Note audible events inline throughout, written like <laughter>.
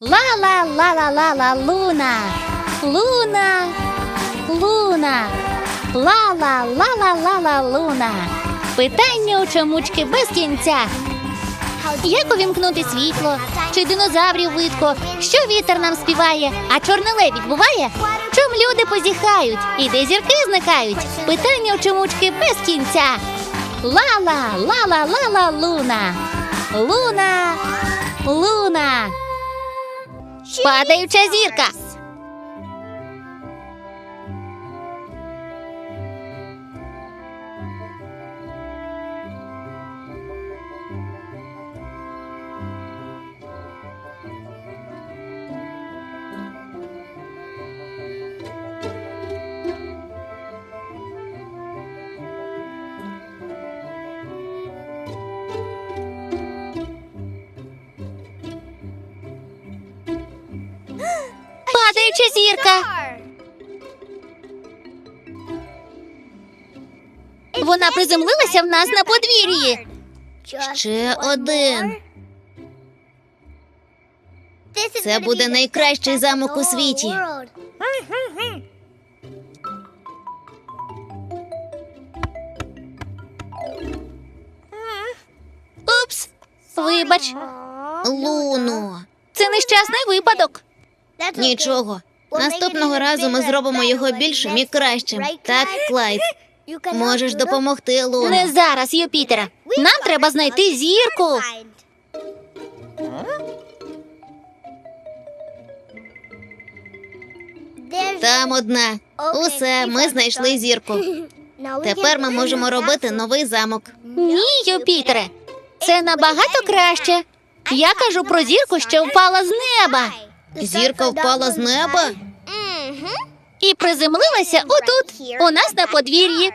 Ла ла ла ла ла ла луна. Луна. Луна. Ла ла ла ла ла ла луна. Питання у чомучки без кінця. Як увімкнути світло? Чи динозаврів видко? Що вітер нам співає? А чорний лебідь буває? Чом люди позіхають? І де зірки зникають? Питання у чомучки без кінця. Ла-ла, ла-ла, ла-ла, луна. Луна. Луна. Падаюча зірка. Падаюча зірка. Вона приземлилася в нас на подвір'ї. Ще один. Це буде найкращий замок у світі. Упс. Вибач, Луно. це нещасний випадок. Нічого. Наступного разу ми зробимо його більшим і кращим. Так, Клайд. Можеш допомогти, Луно. Не зараз, Юпітера. Нам треба знайти зірку. Там одна. Усе, ми знайшли зірку. Тепер ми можемо робити новий замок. Ні, Юпітере. Це набагато краще. Я кажу про зірку, що впала з неба Зірка впала з неба? і приземлилася отут, у нас на подвір'ї.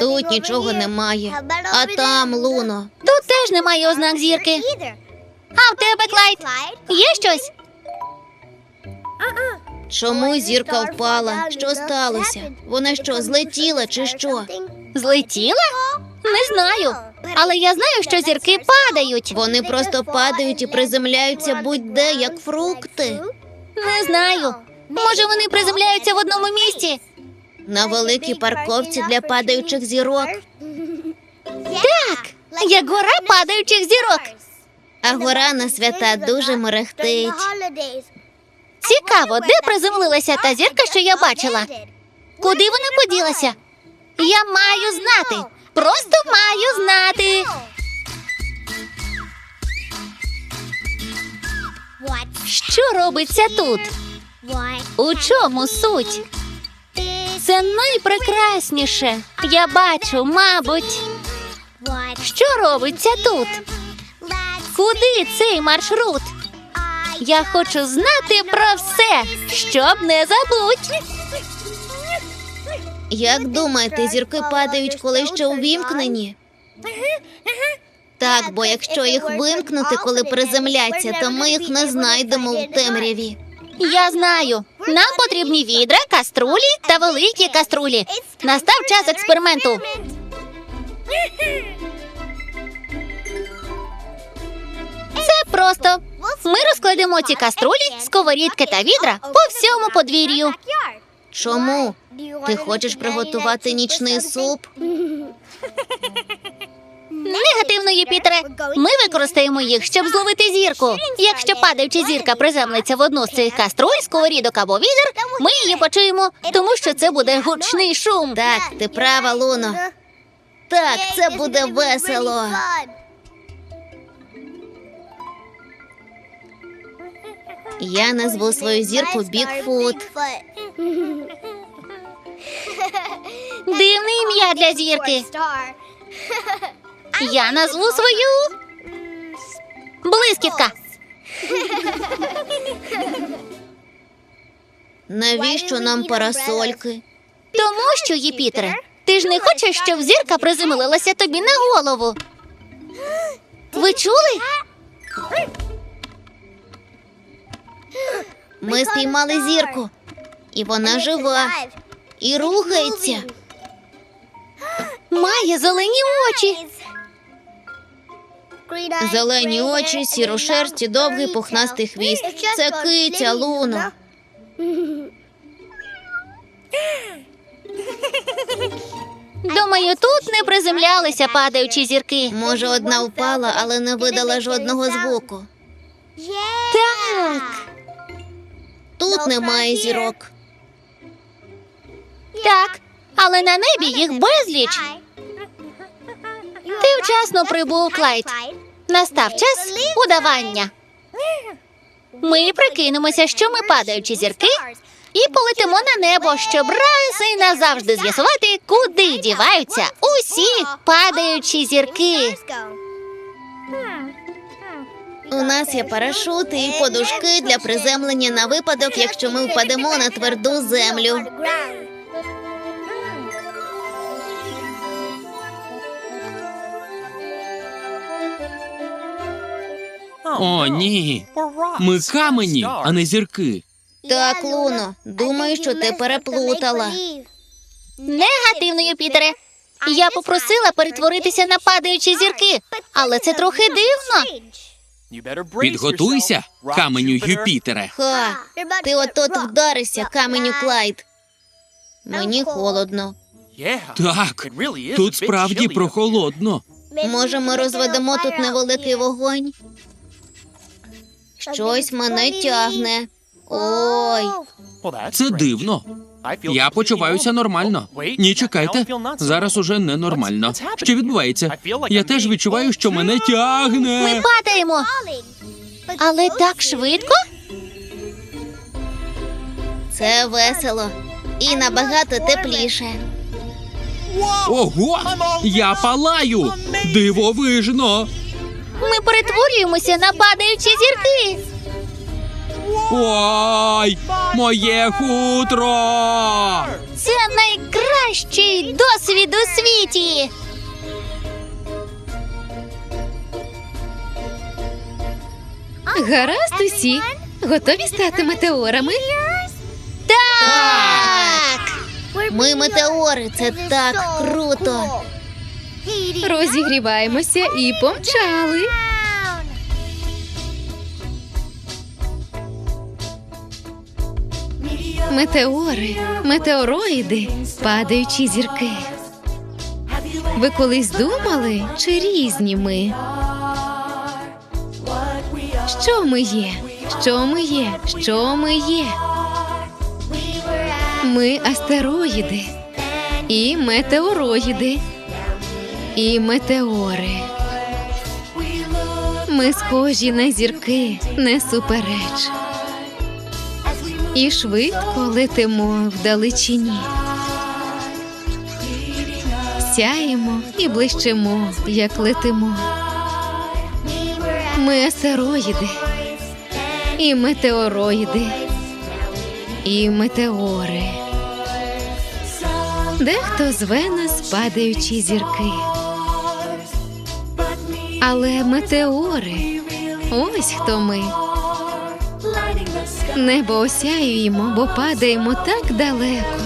Тут нічого немає. А там, Луно. Тут теж немає ознак зірки. А в тебе, Клайд, є щось? Чому зірка впала? Що сталося? Вона що, злетіла чи що? Злетіла? Не знаю. Але я знаю, що зірки падають. Вони просто падають і приземляються будь-де, як фрукти. Не знаю. Може, вони приземляються в одному місці? На великій парковці для падаючих зірок. Так, як гора падаючих зірок. А гора на свята дуже мерехтить. Цікаво, де приземлилася та зірка, що я бачила? Куди вона поділася? Я маю знати. Просто маю знати. Що робиться тут? У чому суть? Це найпрекрасніше. Я бачу, мабуть, що робиться тут? Куди цей маршрут? Я хочу знати про все, щоб не забудь. Як думаєте, зірки падають, коли ще увімкнені? Так, бо якщо їх вимкнути, коли приземляться, то ми їх не знайдемо у темряві. Я знаю. Нам потрібні відра, каструлі та великі каструлі. Настав час експерименту. Це просто. Ми розкладемо ці каструлі, сковорідки та відра по всьому подвір'ю. Чому? Ти хочеш приготувати нічний суп? Негативно, Юпітере. Ми використаємо їх, щоб зловити зірку. Якщо падаюча зірка приземлиться в одну з цих каструль, сковорідок або відер, ми її почуємо, тому що це буде гучний шум. Так, ти права, Луно. Так, це буде весело. Я назву свою зірку Бігфут. Дивне ім'я для зірки. Я назву свою блискітка. Навіщо нам парасольки? Тому що, Єпітере, ти ж не хочеш, щоб зірка приземлилася тобі на голову. Ви чули? Ми спіймали зірку, і вона жива, і рухається. <gasps> Має зелені <gasps> очі. Зелені очі, сіру шерсть і довгий пухнастий хвіст. Це киця Луна. <gasps> Думаю, тут не приземлялися падаючі зірки. Може, одна впала, але не видала жодного звуку. Так, Тут немає зірок. так. Але на небі їх безліч. Ти вчасно прибув, Клайд. Настав час удавання. Ми прикинемося, що ми падаючі зірки, і полетимо на небо, щоб раз і назавжди з'ясувати, куди діваються усі падаючі зірки. У нас є парашути і подушки для приземлення на випадок, якщо ми впадемо на тверду землю. О, ні. Ми камені, а не зірки. Так, Луно, думаю, що ти переплутала. Негативно, Юпітере. Я попросила перетворитися на падаючі зірки, але це трохи дивно. Підготуйся, каменю Юпітере. Ха, ти от-от вдаришся, каменю Клайд. Мені холодно. Так, тут справді прохолодно. Може, ми розведемо тут невеликий вогонь? Щось мене тягне. Ой, Це дивно. Я почуваюся нормально. Ні, чекайте. Зараз уже ненормально. Що відбувається? Я теж відчуваю, що мене тягне. Ми падаємо, але так швидко. це весело і набагато тепліше. Ого! Я палаю! Дивовижно! Ми перетворюємося на падаючі зірки. Ой! Моє хутро! Це найкращий досвід у світі. Гаразд усі. Готові стати метеорами? Так. Ми метеори, це так круто. Розігріваємося і помчали. Метеори, метеороїди, падаючі зірки. Ви колись думали, чи різні ми? Що ми є? Що ми є? Що ми є? Ми астероїди і метеороїди і метеори. Ми схожі на зірки, не супереч. І швидко летимо вдалечині. Сяємо і блищимо, як летимо. Ми астероїди, і метеороїди, і метеори. Дехто зве нас падаючі зірки. Але метеори, ось хто ми. Небо осяюємо, бо падаємо так далеко.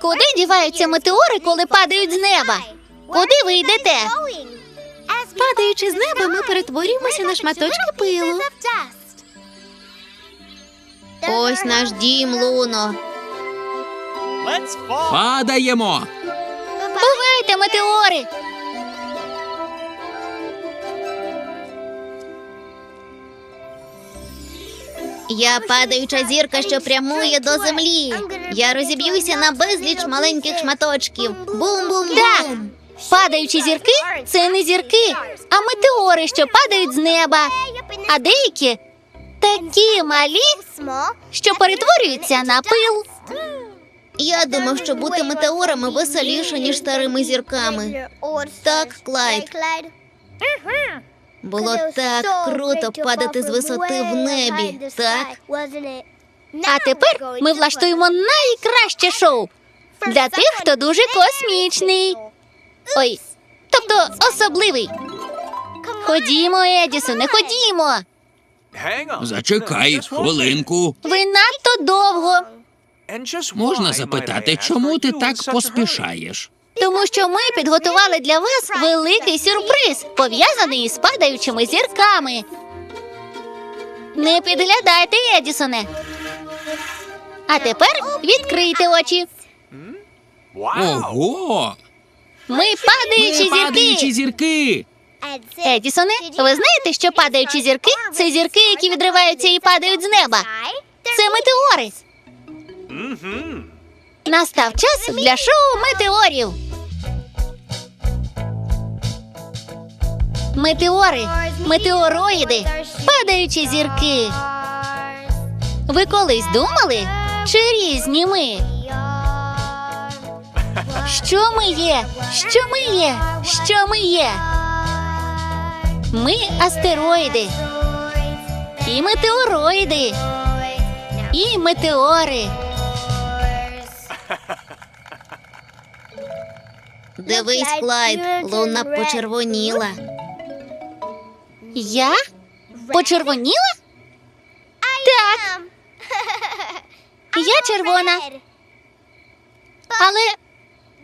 Куди діваються метеори, коли падають з неба? Куди ви йдете? Падаючи з неба, ми перетворюємося на шматочки пилу. Ось наш дім, Луно. Падаємо! Бувайте, метеори! Я падаюча зірка, що прямує до землі. Я розіб'юся на безліч маленьких шматочків. Бум-бум-бум. Так. Падаючі зірки це не зірки, а метеори, що падають з неба. А деякі такі малі, що перетворюються на пил. Я думав, що бути метеорами веселіше, ніж старими зірками. Так, Клайд. Було так круто падати з висоти в небі, так? А тепер ми влаштуємо найкраще шоу для тих, хто дуже космічний. Ой, тобто особливий. Ходімо, Едісоне, ходімо. Зачекай хвилинку. Ви надто довго. Можна запитати, чому ти так поспішаєш? Тому що ми підготували для вас великий сюрприз, пов'язаний із падаючими зірками. Не підглядайте, Едісоне. А тепер відкрийте очі. Ого! Ми падаючі Ми падаючі зірки. зірки! Едісоне, ви знаєте, що падаючі зірки це зірки, які відриваються і падають з неба. Це метеори. Настав час для шоу метеорів. Метеори, метеороїди, падаючі зірки. Ви колись думали? Чи різні ми? Що ми є? Що ми є? Що ми є? Ми астероїди, і метеороїди, і метеори. Дивись, Клайд, луна почервоніла. Я? Почервоніла? Так. Я червона. Але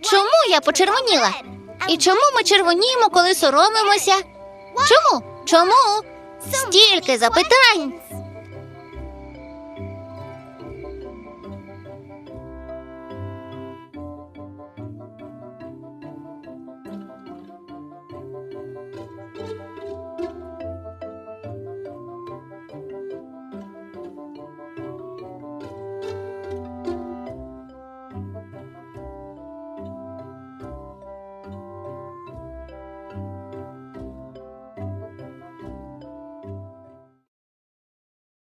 чому я почервоніла? І чому ми червоніємо, коли соромимося? Чому? Чому? Стільки запитань.